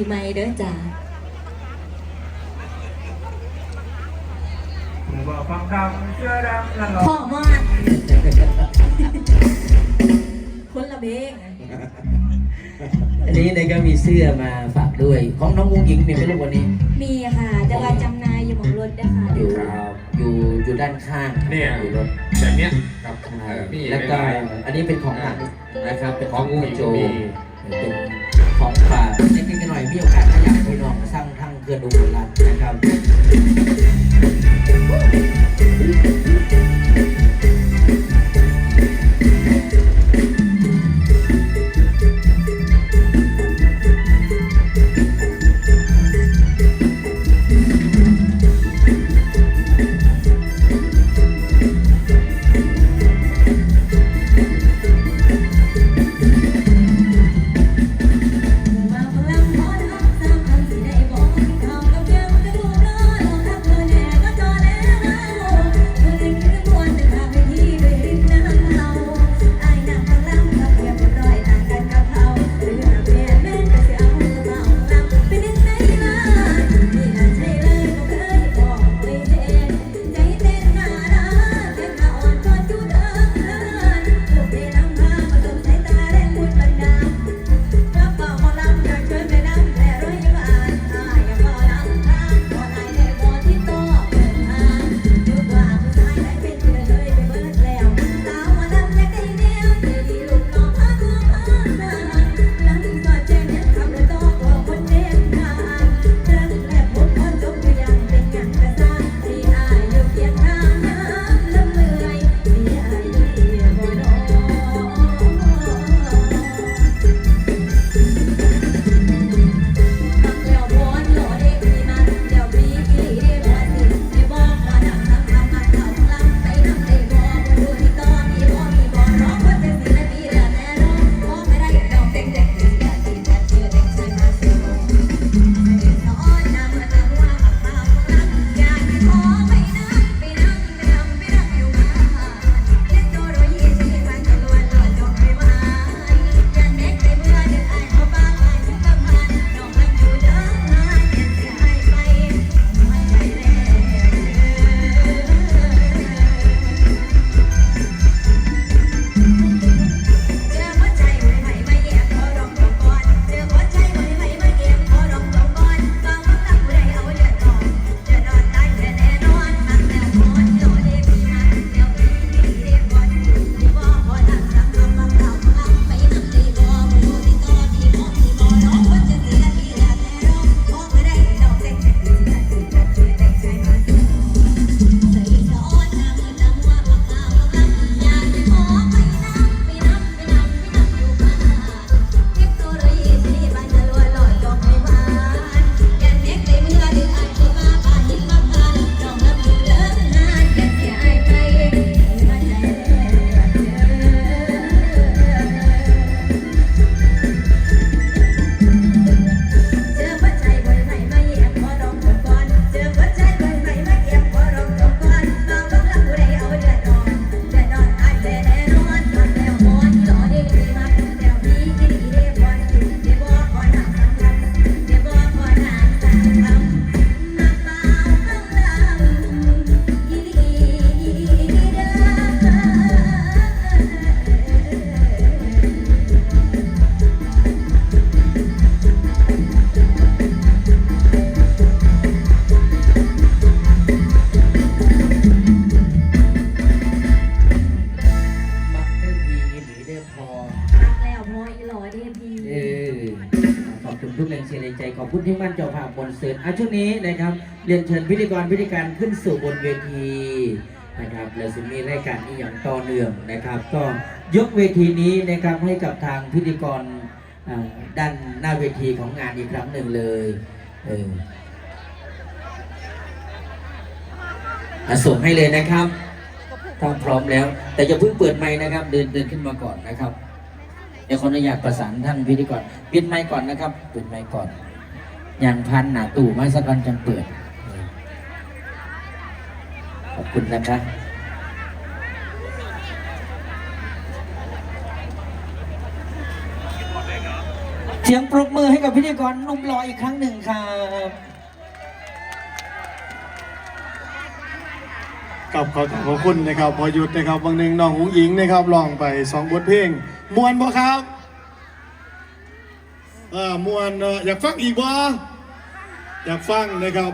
ขี่ไม้เด้อจ้าพ่อมอดคนละเบงอันนี้ในก็มีเสื้อมาฝากด้วย ของน้องกุ้งหญิงมีไหมลูกวันนี้ มีค่ะแต่ว่าจำนายอยู่บนรถนะคะอยู่อยู่อยู่ด้านข้างเนี่ย อยู่รถแบบเนี้ยครับแล้วก็อันนี้เป็นของหนักนะครับ เป็นของงูโจเป็นของฝาก เซ็นกันหน่อยมีโอกาสถ้าอยากไปลองสร้างทางเกินดุ คุณที่มั่นเจ้าภาพบนเสิร์ตอาช่วงนี้นะครับ เรียนเชิญพิธีกรพิธีการขึ้นสู่บนเวทีนะครับและจะมีรายการนี้อย่างต่อเนื่องนะครับ ก็ยกเวทีนี้นะครับให้กับทางพิธีกรด้านหน้าเวทีของงานอีกครั้งหนึ่งเลยเออส่งให้เลยนะครับถ้าพร้อมแล้ว แต่จะเพิ่งเปิดไม้นะครับ เดินเดินขึ้นมาก่อนนะครับเดี๋ยวขออนุาตประสานท่านพิธีกรปิดไม้ก่อนนะครับปิดไม้ก่อน อย่างพันหนาตู่ไม้สกวันจังเปิด ขอบคุณนะครับเสียงปรบมือให้กับพิธีกรนุ่มลอยอีกครั้งหนึ่งครับกับขอขอบคุณนะครับพอหยุดนะครับบางหนึ่งน้องหงหญิงนะครับลองไปสองบทเพลงมวนบ่ครับเออมวนอยากฟังอีกบ่ อยากฟังนะครับ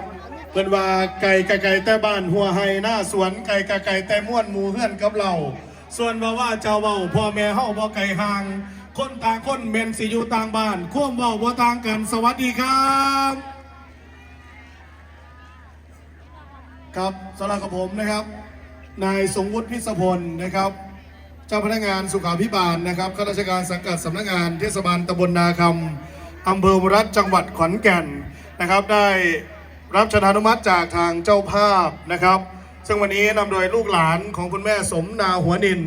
เป็นว่าไก่ไกะไก่แต่บ้านหัวไห้หน้าสวนไก่กะไก่แต่ม่วนหมูเฮือนกับเรา ส่วนว่าว่าเจ้าเว้าพ่อแม่เฮาบ่ไก่ห่าง คนต่างคนเมนสิอยู่ต่างบ้านควมเว้าบ่ต่างกันสวัสดีครับครับสำหรับกับผมนะครับ นายสงวุฒิพิศพลนะครับ เจ้าพนักงานสุขาพิบาลนะครับข้าราชการสังกัดสำนักงานเทศบาลตำบลนาคำ อำเภออุรัฐจังหวัดขอนแก่นนะครับ ได้รับชนานุมัติจากทางเจ้าภาพนะครับ ซึ่งวันนี้นำโดยลูกหลานของคุณแม่สมนาหัวนิน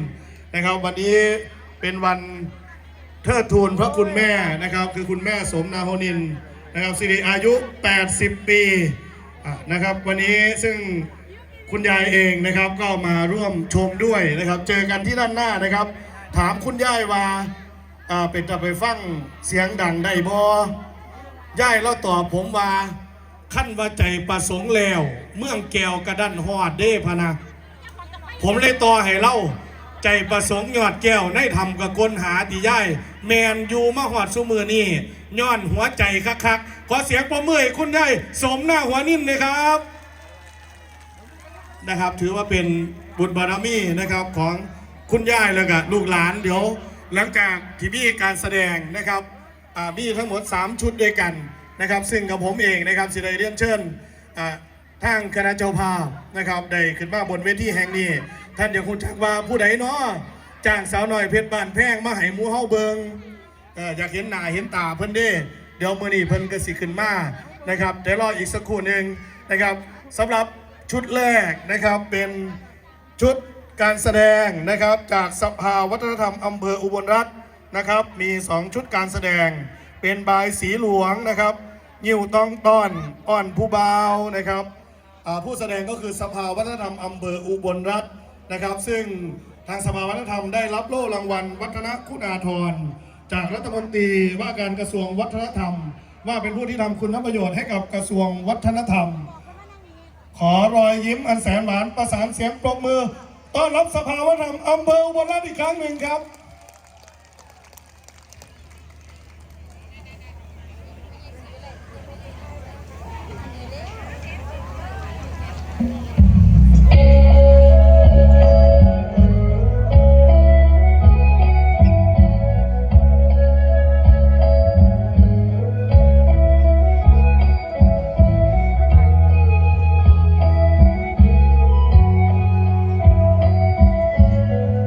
นะครับ วันนี้เป็นวันเทิดทูนพระคุณแม่นะครับ คือคุณแม่สมนาหัวนินนะครับสิริอายุ 80 ปีนะครับ วันนี้ซึ่งคุณยายเองนะครับก็มาร่วมชมด้วยนะครับ เจอกันที่ด้านหน้านะครับ ถามคุณยายว่า อ่าเป็นจะไปฟังเสียงดังได้บอยายเราตอบผมว่าขั้นว่าใจประสงค์แล้ว เมืองแก้วกระดันฮอดเด้พะนะผมเลยต่อให้เล่าใจประสงค์ยอดแก้วในทำกับกลหาตีย่ายแมนยูมาหอดสุมือนี่ย้อนหัวใจคักๆขอเสียงประมือให้คุณยายสมหน้าหัวนิ่มเลยครับ นะครับ ถือว่าเป็นบุญบารมีนะครับของคุณย่ายแล้วก็ลูกหลานเดี๋ยว หลังจากที่มีการแสดงนะครับอ่ามีทั้งหมด 3 ชุดด้วยกันนะครับ ซึ่งกับผมเองนะครับสิได้เรียนเชิญทางคณะเจ้าภาพนะครับได้ขึ้นมาบนเวทีแห่งนี้ ท่านเดี๋ยวคุณจักว่าผู้ใดเนาะจ้างสาวหน่อยเพชรบานแพงมาให้หมูเฮาเบิงเอ่ออยากเห็นหน้าเห็นตาเพิ่นเด้เดี๋ยวมื้อนี้เพิ่นก็สิขึ้นมานะครับเดี๋ยวรออีกสักครู่หนึ่งนะครับสำหรับชุดแรกนะครับเป็นชุด การแสดงนะครับจากสภาวัฒนธรรมอำเภออุบลรัตน์นะครับ มี 2 ชุดการแสดง เป็นบายสีหลวงนะครับยิวต้องต้อนอ่อนผู้บานะครับผู้แสดงก็คือสภาวัฒนธรรมอำเภออุบลรัตน์นะครับ ซึ่งทางสภาวัฒนธรรมได้รับโล่รางวัล วัฒนคุณาธรจากรัฐมนตรีว่าการกระทรวงวัฒนธรรม ว่าเป็นผู้ที่ทำคุณประโยชน์ให้กับกระทรวงวัฒนธรรม ขอรอยยิ้มอันแสนหวานประสานเสียงปรบมือ ต้อนรับสภาวัฒนธรรมอำเภออุบลราชอีกครั้งหนึ่งครับ